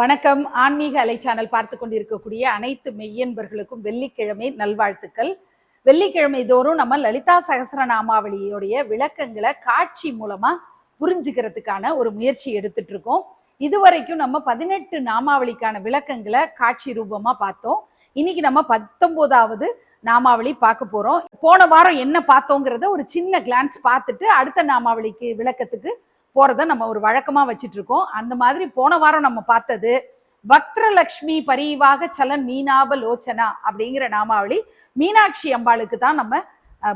வணக்கம். ஆன்மீக அலை சேனல் பார்த்து கொண்டிருக்கக்கூடிய அனைத்து மெய்யன்பர்களுக்கும் வெள்ளிக்கிழமை நல்வாழ்த்துக்கள். வெள்ளிக்கிழமை தோறும் நம்ம லலிதா சகசரநாமாவளியோடைய விளக்கங்களை காட்சி மூலமா புரிஞ்சுக்கிறதுக்கான ஒரு முயற்சி எடுத்துட்டு இருக்கோம். இதுவரைக்கும் நம்ம பதினெட்டு நாமாவளிக்கான விளக்கங்களை காட்சி ரூபமா பார்த்தோம். இன்னைக்கு நம்ம பத்தொன்பதாவது நாமாவளி பார்க்க போறோம். போன வாரம் என்ன பார்த்தோங்கிறத ஒரு சின்ன கிளான்ஸ் பார்த்துட்டு அடுத்த நாமாவளிக்கு விளக்கத்துக்கு போகிறத நம்ம ஒரு வழக்கமாக வச்சிட்டு இருக்கோம் அந்த மாதிரி போன வாரம் நம்ம பார்த்தது வக்ரலக்ஷ்மி பரிவாக சலன் மீனாப லோச்சனா அப்படிங்கிற நாமாவளி மீனாட்சி அம்பாளுக்கு தான் நம்ம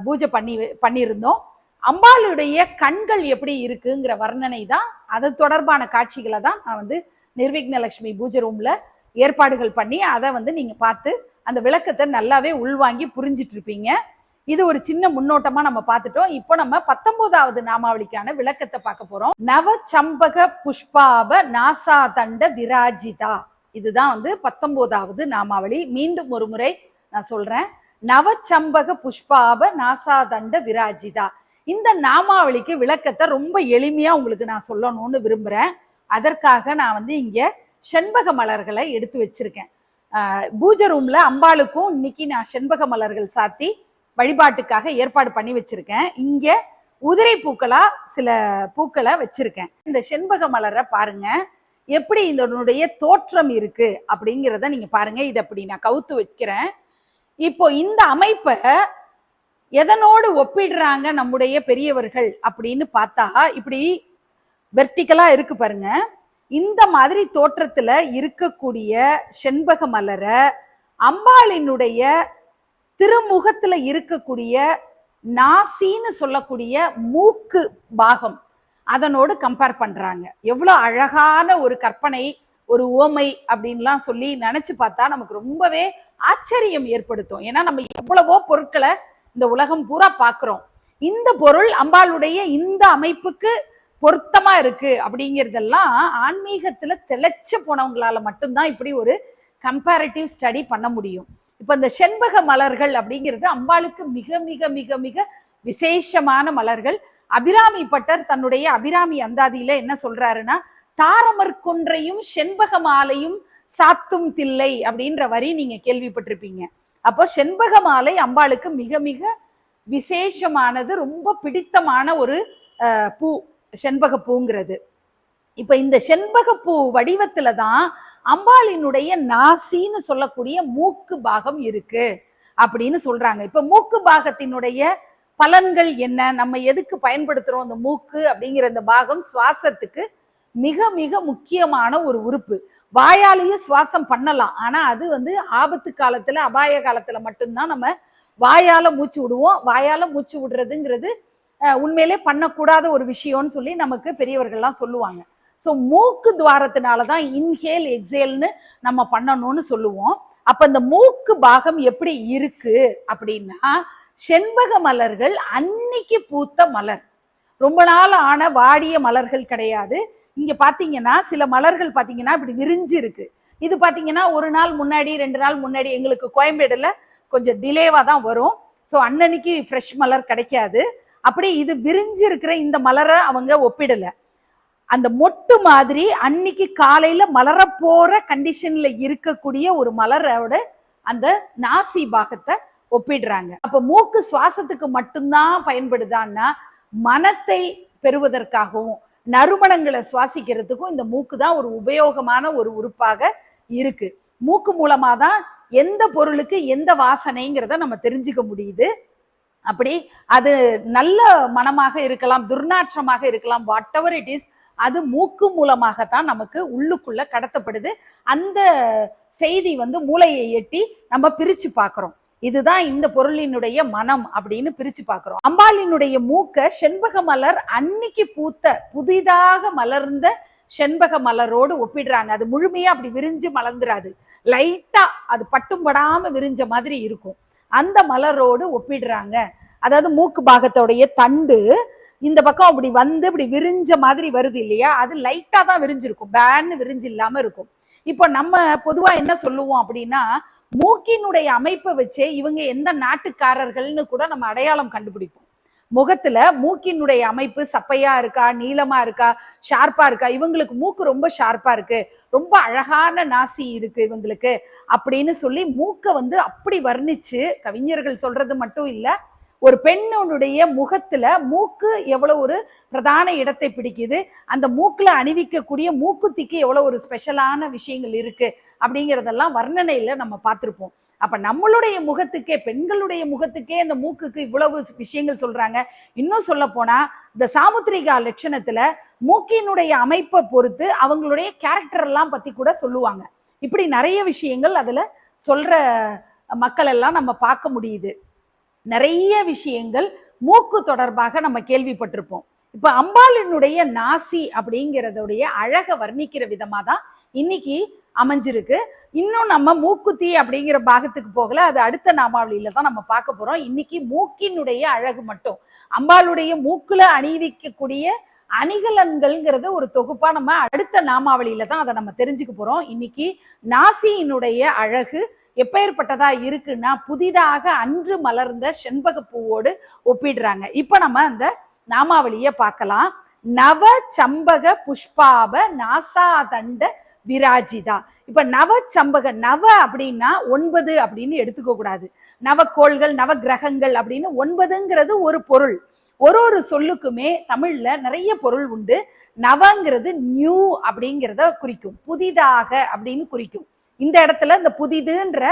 பூஜை பண்ணி பண்ணியிருந்தோம். அம்பாளுடைய கண்கள் எப்படி இருக்குங்கிற வர்ணனை தான் அது தொடர்பான காட்சிகளை தான் நான் வந்து நிர்விக்னலக்ஷ்மி பூஜை ரூமில் ஏற்பாடுகள் பண்ணி அதை வந்து நீங்கள் பார்த்து அந்த விளக்கத்தை நல்லாவே உள்வாங்கி புரிஞ்சிட்ருப்பீங்க. இருப்பீங்க இது ஒரு சின்ன முன்னோட்டமா நம்ம பார்த்துட்டோம். இப்போ நம்ம பத்தொன்பதாவது நாமாவளிக்கான விளக்கத்தை பார்க்க போறோம். நவச்சம்பக புஷ்பாப நாசா தண்ட விராஜிதா. இதுதான் வந்து பத்தொன்பதாவது நாமாவளி. மீண்டும் ஒரு முறை நான் சொல்றேன். நவச்சம்பக புஷ்பாப நாசா தண்ட விராஜிதா. இந்த நாமாவளிக்கு விளக்கத்தை ரொம்ப எளிமையா உங்களுக்கு நான் சொல்லணும்னு விரும்புறேன். அதற்காக நான் வந்து இங்க செண்பக மலர்களை எடுத்து வச்சிருக்கேன். பூஜை ரூம்ல அம்பாளுக்கும் இன்னைக்கு நான் செண்பக மலர்கள் சாத்தி வழிபாட்டுக்காக ஏற்பாடு பண்ணி வச்சிருக்கேன். இங்க உதிரை பூக்களா சில பூக்களை வச்சிருக்கேன். இந்த செண்பக மலரை பாருங்க. எப்படி இதனுடைய தோற்றம் இருக்கு அப்படிங்கிறத நீங்க பாருங்க. இதை அப்படி நான் கவுத்து வைக்கிறேன். இப்போ இந்த அமைப்பை எதனோடு ஒப்பிடுறாங்க நம்முடைய பெரியவர்கள் அப்படின்னு பார்த்தா இப்படி வெர்டிக்கலா இருக்கு பாருங்க. இந்த மாதிரி தோற்றத்துல இருக்கக்கூடிய செண்பக மலரை அம்பாளினுடைய திருமுகத்துல இருக்கக்கூடிய நாசின்னு சொல்லக்கூடிய மூக்கு பாகம் அதனோடு கம்பேர் பண்றாங்க. எவ்வளோ அழகான ஒரு கற்பனை ஒரு ஓமை அப்படின்லாம் சொல்லி நினைச்சு பார்த்தா நமக்கு ரொம்பவே ஆச்சரியம் ஏற்படுத்தும். ஏன்னா நம்ம எவ்வளவோ பொருட்களை இந்த உலகம் பூரா பார்க்குறோம். இந்த பொருள் அம்பாளுடைய இந்த அமைப்புக்கு பொருத்தமா இருக்கு அப்படிங்கிறதெல்லாம் ஆன்மீகத்துல தெளிச்சு போனவங்களால மட்டும்தான் இப்படி ஒரு கம்பேரிட்டிவ் ஸ்டடி பண்ண முடியும். இப்போ இந்த செண்பக மலர்கள் அப்படிங்கிறது அம்பாளுக்கு மிக மிக மிக மிக விசேஷமான மலர்கள். அபிராமி பட்டர் தன்னுடைய அபிராமி அந்தாதியில என்ன சொல்றாருன்னா தாரமர் கொன்றையும் செண்பக மாலையும் சாத்தும் தில்லை அப்படின்ற வரி நீங்க கேள்விப்பட்டிருப்பீங்க. அப்போ செண்பக மாலை அம்பாளுக்கு மிக மிக விசேஷமானது ரொம்ப பிடித்தமான ஒரு பூ செண்பக பூங்கிறது. இப்போ இந்த செண்பக பூ வடிவத்துல தான் அம்பாளினுடைய நாசின்னு சொல்லக்கூடிய மூக்கு பாகம் இருக்கு அப்படின்னு சொல்றாங்க. இப்ப மூக்கு பாகத்தினுடைய பலன்கள் என்ன? நம்ம எதுக்கு பயன்படுத்துறோம் அந்த மூக்கு அப்படிங்கிற இந்த பாகம் சுவாசத்துக்கு மிக மிக முக்கியமான ஒரு உறுப்பு. வாயாலேயே சுவாசம் பண்ணலாம். ஆனா அது வந்து ஆபத்து காலத்துல அபாய காலத்துல மட்டும்தான் நம்ம வாயால மூச்சு விடுவோம். வாயால மூச்சு விடுறதுங்கிறது உண்மையிலே பண்ணக்கூடாத ஒரு விஷயம்னு சொல்லி நமக்கு பெரியவர்கள்லாம் சொல்லுவாங்க. ஸோ மூக்கு துவாரத்தினால தான் இன்ஹேல் எக்ஸேல்னு நம்ம பண்ணணும்னு சொல்லுவோம். அப்போ இந்த மூக்கு பாகம் எப்படி இருக்கு அப்படின்னா செண்பக மலர்கள் அன்னைக்கு பூத்த மலர். ரொம்ப நாள் ஆன வாடிய மலர்கள் கிடையாது. இங்க பாத்தீங்கன்னா சில மலர்கள் பாத்தீங்கன்னா இப்படி விரிஞ்சு இருக்கு. இது பாத்தீங்கன்னா ஒரு நாள் முன்னாடி ரெண்டு நாள் முன்னாடி எங்களுக்கு கோயம்பேடுல கொஞ்சம் டிலேவா தான் வரும். ஸோ அன்னன்னைக்கு ஃப்ரெஷ் மலர் கிடைக்காது. அப்படி இது விரிஞ்சு இருக்கிற இந்த மலரை அவங்க ஒப்பிடலை. அந்த மொட்டு மாதிரி அன்னைக்கு காலையில மலர போற கண்டிஷன்ல இருக்கக்கூடிய ஒரு மலரோட அந்த நாசி பாகத்தை ஒப்பிடுறாங்க. அப்ப மூக்கு சுவாசத்துக்கு மட்டும்தான் பயன்படுதான்னா மனத்தை பெறுவதற்காகவும் நறுமணங்களை சுவாசிக்கிறதுக்கும் இந்த மூக்கு தான் ஒரு உபயோகமான ஒரு உறுப்பாக இருக்கு. மூக்கு மூலமா தான் எந்த பொருளுக்கு எந்த வாசனைங்கிறத நம்ம தெரிஞ்சுக்க முடியுது. அப்படி அது நல்ல மனமாக இருக்கலாம் துர்நாற்றமாக இருக்கலாம் வாட் எவர் இட் இஸ் அது மூக்கு மூலமாகத்தான் நமக்கு உள்ளுக்குள்ள கடத்தப்படுது. அந்த செய்தி வந்து மூளையை எட்டி நம்ம பிரிச்சு பார்க்குறோம். இதுதான் இந்த பொருளினுடைய மனம் அப்படின்னு பிரிச்சு பார்க்குறோம். அம்பாளினுடைய மூக்க செண்பக மலர் அன்னைக்கு பூத்த புதிதாக மலர்ந்த செண்பக மலரோடு ஒப்பிடுறாங்க. அது முழுமையா அப்படி விரிஞ்சு மலர்ந்துராது. லைட்டா அது பட்டும் படாம விரிஞ்ச மாதிரி இருக்கும். அந்த மலரோடு ஒப்பிடுறாங்க. அதாவது மூக்கு பாகத்தோடைய தண்டு இந்த பக்கம் அப்படி வந்து இப்படி விரிஞ்ச மாதிரி வருது இல்லையா? அது லைட்டாக தான் விரிஞ்சிருக்கும். பேன்னு விரிஞ்சு இல்லாமல் இருக்கும். இப்போ நம்ம பொதுவாக என்ன சொல்லுவோம் அப்படின்னா மூக்கினுடைய அமைப்பை வச்சே இவங்க எந்த நாட்டுக்காரர்கள்னு கூட நம்ம அடையாளம் கண்டுபிடிப்போம். முகத்துல மூக்கினுடைய அமைப்பு சப்பையா இருக்கா நீளமா இருக்கா ஷார்ப்பா இருக்கா? இவங்களுக்கு மூக்கு ரொம்ப ஷார்ப்பா இருக்கு. ரொம்ப அழகான நாசி இருக்கு இவங்களுக்கு. அப்படின்னு சொல்லி மூக்கை வந்து அப்படி வர்ணிச்சு கவிஞர்கள் சொல்றது மட்டும் இல்லை ஒரு பெண்ணுடைய முகத்துல மூக்கு எவ்வளோ ஒரு பிரதான இடத்தை பிடிக்குது அந்த மூக்கில் அணிவிக்கக்கூடிய மூக்குத்திக்கு எவ்வளோ ஒரு ஸ்பெஷலான விஷயங்கள் இருக்கு அப்படிங்கிறதெல்லாம் வர்ணனையில் நம்ம பார்த்துருப்போம். அப்போ நம்மளுடைய முகத்துக்கே பெண்களுடைய முகத்துக்கே அந்த மூக்குக்கு இவ்வளவு விஷயங்கள் சொல்றாங்க. இன்னும் சொல்ல இந்த சாமுத்திரிகா லட்சணத்தில் மூக்கினுடைய அமைப்பை பொறுத்து அவங்களுடைய கேரக்டரெல்லாம் பற்றி கூட சொல்லுவாங்க. இப்படி நிறைய விஷயங்கள் அதில் சொல்கிற மக்கள் எல்லாம் நம்ம பார்க்க முடியுது. நிறைய விஷயங்கள் மூக்கு தொடர்பாக நம்ம கேள்விப்பட்டிருப்போம். இப்ப அம்பாளினுடைய நாசி அப்படிங்கிறதுடைய அழகை வர்ணிக்கிற விதமா தான் இன்னைக்கு அமைஞ்சிருக்கு. இன்னும் நம்ம மூக்குத்தி அப்படிங்கிற பாகத்துக்கு போகல அது அடுத்த நாமாவளியில தான் நம்ம பார்க்க போறோம். இன்னைக்கு மூக்கினுடைய அழகு மட்டும். அம்பாளுடைய மூக்குல அணிவிக்கக்கூடிய அணிகலன்கள்ங்கிறது ஒரு தொகுப்பா நம்ம அடுத்த நாமாவளியில தான் அதை நம்ம தெரிஞ்சுக்க போறோம். இன்னைக்கு நாசியினுடைய அழகு எப்பேற்பட்டதா இருக்குன்னா புதிதாக அன்று மலர்ந்த செண்பக பூவோடு ஒப்பிடுறாங்க. இப்ப நம்ம அந்த நாமாவளிய பார்க்கலாம். நவ சம்பக புஷ்பாப நாசாதண்ட விராஜிதா. இப்ப நவ சம்பக நவ அப்படின்னா ஒன்பது அப்படின்னு எடுத்துக்க கூடாது. நவக்கோள்கள் நவ கிரகங்கள் அப்படின்னு ஒன்பதுங்கிறது ஒரு பொருள். ஒரு ஒரு சொல்லுக்குமே தமிழ்ல நிறைய பொருள் உண்டு. நவங்கிறது நியூ அப்படிங்கிறத குறிக்கும். புதிதாக அப்படின்னு குறிக்கும். இந்த இடத்துல இந்த புதிதுன்ற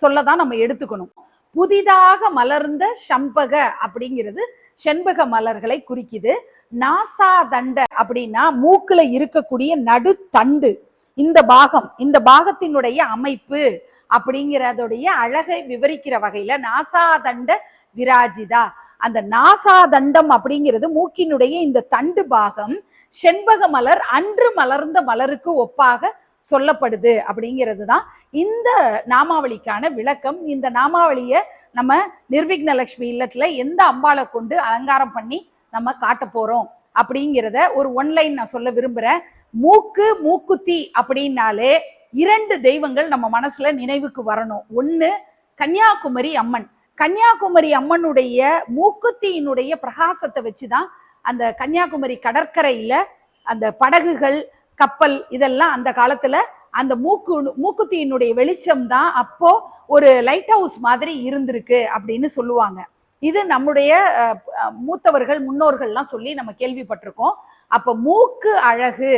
சொல்ல தான் நம்ம எடுத்துக்கணும். புதிதாக மலர்ந்த சம்பக அப்படிங்கிறது செண்பக மலர்களை குறிக்குது. நாசா தண்ட அப்படின்னா மூக்குல இருக்கக்கூடிய நடுத்தண்டு. இந்த பாகம் இந்த பாகத்தினுடைய அமைப்பு அப்படிங்கிறதுடைய அழகை விவரிக்கிற வகையில நாசா தண்ட விராஜிதா. அந்த நாசா தண்டம் அப்படிங்கிறது மூக்கினுடைய இந்த தண்டு பாகம் செண்பக மலர் அன்று மலர்ந்த மலருக்கு ஒப்பாக சொல்லப்படுது அப்படிங்கிறது தான் இந்த நாமாவளிக்கான விளக்கம். இந்த நாமாவளியை நம்ம நிர்விக்ன லட்சுமி இல்லத்தில் எந்த அம்பாளை கொண்டு அலங்காரம் பண்ணி நம்ம காட்ட போகிறோம் அப்படிங்கிறத ஒரு ஒன்லைன் நான் சொல்ல விரும்புகிறேன் மூக்கு மூக்குத்தி அப்படின்னாலே இரண்டு தெய்வங்கள் நம்ம மனசுல நினைவுக்கு வரணும். ஒன்று கன்னியாகுமரி அம்மன். கன்னியாகுமரி அம்மனுடைய மூக்குத்தியினுடைய பிரகாசத்தை வச்சு தான் அந்த கன்னியாகுமரி கடற்கரையில் அந்த படகுகள் கப்பல் இதெல்லாம் அந்த காலத்துல அந்த மூக்கு மூக்குத்தியினுடைய வெளிச்சம் தான் அப்போ ஒரு லைட் ஹவுஸ் மாதிரி இருந்திருக்கு அப்படின்னு சொல்லுவாங்க. இது நம்முடைய மூத்தவர்கள் முன்னோர்கள்லாம் சொல்லி நம்ம கேள்விப்பட்டிருக்கோம். அப்ப மூக்கு அழகு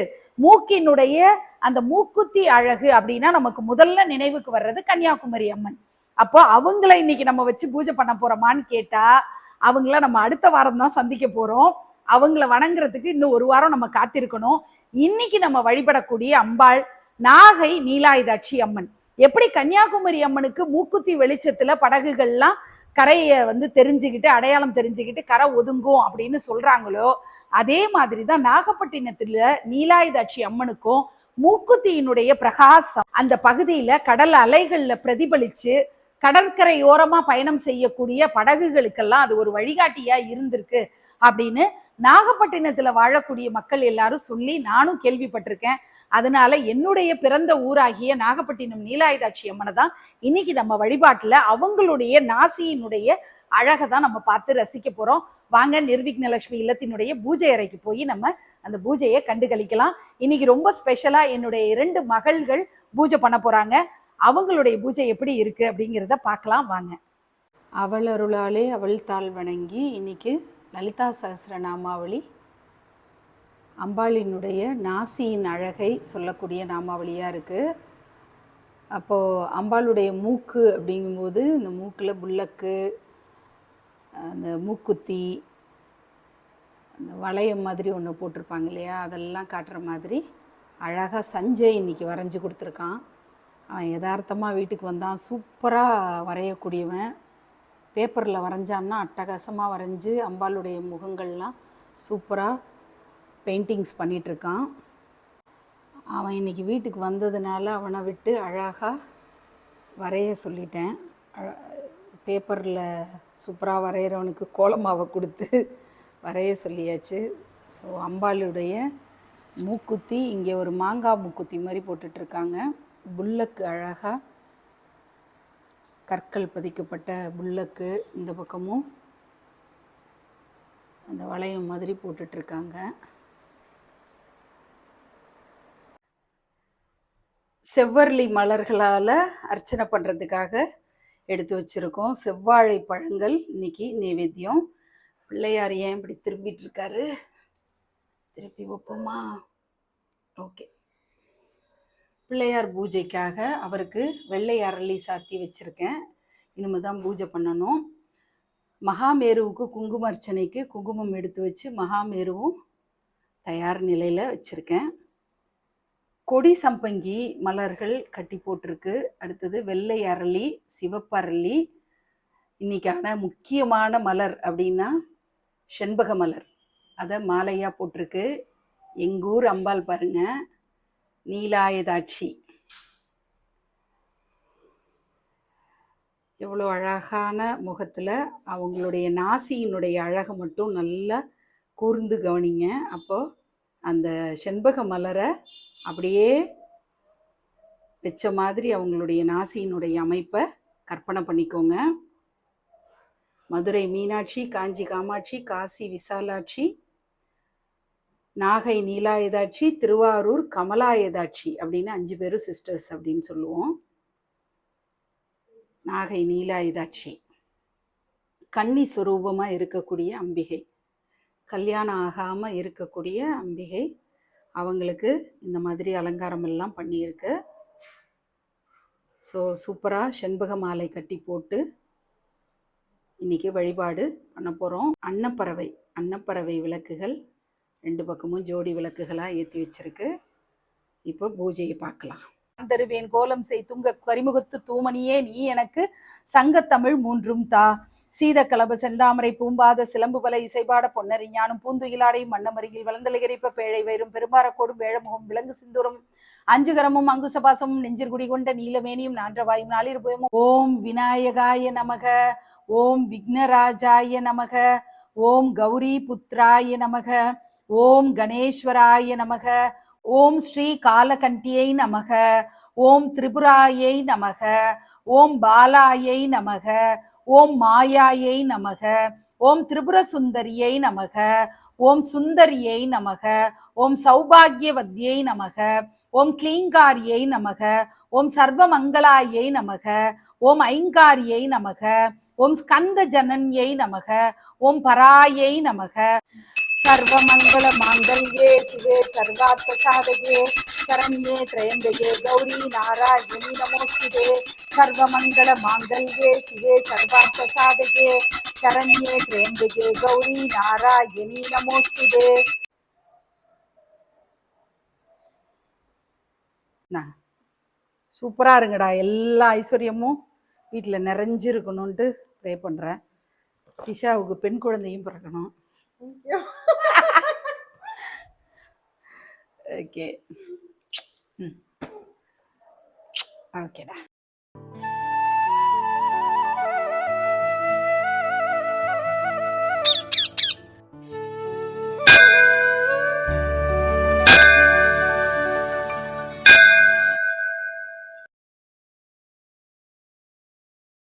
மூக்கினுடைய அந்த மூக்குத்தி அழகு அப்படின்னா நமக்கு முதல்ல நினைவுக்கு வர்றது கன்னியாகுமரி அம்மன். அப்போ அவங்கள இன்னைக்கு நம்ம வச்சு பூஜை பண்ண போறோமான்னு கேட்டா அவங்கள நம்ம அடுத்த வாரம் தான் சந்திக்க போறோம். அவங்கள வணங்குறதுக்கு இன்னும் ஒரு வாரம் நம்ம காத்திருக்கணும். இன்னைக்கு நம்ம வழிபடக்கூடிய அம்பாள் நாகை நீலாயுதாட்சி அம்மன். எப்படி கன்னியாகுமரி அம்மனுக்கு மூக்குத்தி வெளிச்சத்துல படகுகள்லாம் கரையை வந்து தெரிஞ்சுக்கிட்டு அடையாளம் தெரிஞ்சுக்கிட்டு கரை ஒதுங்கும் அப்படின்னு சொல்றாங்களோ அதே மாதிரி தான் நாகப்பட்டினத்துல நீலாயுதாட்சி அம்மனுக்கும் மூக்குத்தியினுடைய பிரகாசம். அந்த பகுதியில கடல் அலைகள்ல பிரதிபலிச்சு கடற்கரையோரமா பயணம் செய்யக்கூடிய படகுகளுக்கெல்லாம் அது ஒரு வழிகாட்டியா இருந்திருக்கு. அப்படின்னு நாகப்பட்டினத்துல வாழக்கூடிய மக்கள் எல்லாரும் சொல்லி நானும் கேள்விப்பட்டிருக்கேன். அதனால என்னுடைய பிறந்த ஊராகிய நாகப்பட்டினம் நீலாயுதாட்சி அம்மனை தான் இன்னைக்கு நம்ம வழிபாட்டுல அவங்களுடைய நாசியினுடைய அழகை தான் நம்ம பார்த்து ரசிக்க போகிறோம் வாங்க நிர்விக்னலட்சுமி இல்லத்தினுடைய பூஜை அறைக்கு போய் நம்ம அந்த பூஜையை கண்டுகளிக்கலாம். இன்னைக்கு ரொம்ப ஸ்பெஷலாக என்னுடைய இரண்டு மகள்கள் பூஜை பண்ண போகிறாங்க அவங்களுடைய பூஜை எப்படி இருக்குது அப்படிங்கிறத பார்க்கலாம் வாங்க. அவள் அருளாலே அவள் தாள் வணங்கி இன்னைக்கு லலிதா சஹஸ்ரநாமாவளி அம்பாளினுடைய நாசியின் அழகை சொல்லக்கூடிய நாமாவளியாக இருக்குது அப்போது அம்பாளுடைய மூக்கு அப்படிங்கும்போது இந்த மூக்கில் புல்லக்கு அந்த மூக்குத்தி அந்த வளையம் மாதிரி ஒன்று போட்டிருப்பாங்க இல்லையா? அதெல்லாம் காட்டுற மாதிரி அழகாக சஞ்சய் இன்னைக்கு வரைஞ்சி கொடுத்துருக்கான். அவன் யதார்த்தமாக வீட்டுக்கு வந்தான். சூப்பராக வரையக்கூடியவன். பேப்பரில் வரைஞ்சான்னா அட்டகாசமாக வரைஞ்சி அம்பாளுடைய முகங்கள்லாம் சூப்பராக பெயிண்டிங்ஸ் பண்ணிகிட்ருக்கான் அவன் இன்னைக்கு வீட்டுக்கு வந்ததுனால அவனை விட்டு அழகாக வரைய சொல்லிட்டேன். பேப்பரில் சூப்பராக வரைகிறவனுக்கு கோலமாவை கொடுத்து வரைய சொல்லியாச்சு. ஸோ அம்பாளுடைய மூக்குத்தி இங்கே ஒரு மாங்காய் மூக்குத்தி மாதிரி போட்டுட்ருக்காங்க புல்லக்கு அழகாக கற்கள் பதிக்கப்பட்ட புல்லக்கு இந்த பக்கமும் அந்த வளையம் மாதிரி போட்டுட்ருக்காங்க. செவ்வரளி மலர்களால் அர்ச்சனை பண்ணுறதுக்காக எடுத்து வச்சுருக்கோம். செவ்வாழை பழங்கள் இன்னைக்கு நைவேத்தியம். பிள்ளையார் ஏன் இப்படி திரும்பிட்டு இருக்காரு திருப்பி வைப்போமா? ஓகே. பிள்ளையார் பூஜைக்காக அவருக்கு வெள்ளை அரளி சாத்தி வச்சுருக்கேன். இனிமே தான் பூஜை பண்ணணும். மகாமேருவுக்கு குங்கும அர்ச்சனைக்கு குங்குமம் எடுத்து வச்சு மகாமேருவும் தயார் நிலையில் வச்சுருக்கேன். கொடி சம்பங்கி மலர்கள் கட்டி போட்டிருக்கு. அடுத்தது வெள்ளை அரளி சிவப்பு அரளி இன்னைக்கான முக்கியமான மலர் அப்படின்னா செண்பக மலர். அதை மாலையாக போட்டிருக்கு. எங்கூர் அம்பாள் பாருங்கள் நீலாயதாட்சி. எவ்வளோ அழகான முகத்தில் அவங்களுடைய நாசியினுடைய அழகை மட்டும் நல்லா கூர்ந்து கவனிங்க. அப்போது அந்த செண்பக மலரை அப்படியே வச்ச மாதிரி அவங்களுடைய நாசியினுடைய அமைப்பை கற்பனை பண்ணிக்கோங்க. மதுரை மீனாட்சி காஞ்சி காமாட்சி காசி விசாலாட்சி நாகை நீலாயுதாட்சி திருவாரூர் கமலாயுதாட்சி அப்படின்னு அஞ்சு பேரும் சிஸ்டர்ஸ் அப்படின்னு சொல்லுவோம். நாகை நீலாயுதாட்சி. கன்னி சுரூபமாக இருக்கக்கூடிய அம்பிகை. கல்யாணம் ஆகாமல் இருக்கக்கூடிய அம்பிகை. அவங்களுக்கு இந்த மாதிரி அலங்காரம் எல்லாம் பண்ணியிருக்கு. ஸோ சூப்பராக செண்பக மாலை கட்டி போட்டு இன்னைக்கு வழிபாடு பண்ண போகிறோம் அன்னப்பறவை அன்னப்பறவை விளக்குகள் ரெண்டு பக்கமும் ஜோடி விளக்குகளாக ஏற்றி வச்சிருக்கு. இப்போ பூஜையை பார்க்கலாம். தருவேன் கோலம் செய் துங்க கரிமுகத்து தூமணியே நீ எனக்கு சங்கத்தமிழ் மூன்றும் தா. சீத கலப செந்தாமரை பூம்பாத சிலம்பு பல இசைபாட பொன்னறிஞானும் ஞானம் பூந்துகிலாடையும் மன்னமருகில் வளர்ந்தலகரிப்ப பேழை வயிறும் பெரும்பாரக்கோடும் வேழமுகம் விலங்கு சிந்தூரம் அஞ்சுகரமும் அங்குசபாசமும் நெஞ்சில் குடி கொண்ட நீலமேனியும் நான்றவாயும் நாளிருபயமும் ஓம் விநாயகாய நமக ஓம் விக்னராஜாய நமக ஓம் கௌரி புத்ராய நமக. ஓம் கணேஸ்வராய நமக ஓம் ஸ்ரீ காலகண்டியை நமக ஓம் திரிபுராயை நமக ஓம் பாலாயை நமக ஓம் மாயாயை நமக ஓம் திரிபுர சுந்தரியை நமக ஓம் சுந்தரியை நமக ஓம் சௌபாகியவத்யை நமக ஓம் கிளீங்காரியை நமக ஓம் சர்வமங்களாயை நமக ஓம் ஐங்காரியை நமக ஓம் ஸ்கந்த ஜனன்யை நமக ஓம் பராயை நமக சர்வமங்கள மாங்கல்யே சிவே சர்வார்த்த சாதகே சரண்யே திரையம்பகே கௌரி நாராயணி நமோஸ்துதே. சர்வமங்கள மாங்கல்யே சிவே சர்வார்த்த சாதகே சரண்யே திரையம்பகே கௌரி நாராயணி நமோஸ்துதே. சூப்பராக இருங்கடா. எல்லா ஐஸ்வர்யமும் வீட்டில் நிறைஞ்சிருக்கணுன்ட்டு ப்ரே பண்ணுறேன் கிஷாவுக்கு பெண் குழந்தையும் பிறக்கணும். ഓക്കെ ഓക്കേടാ hmm.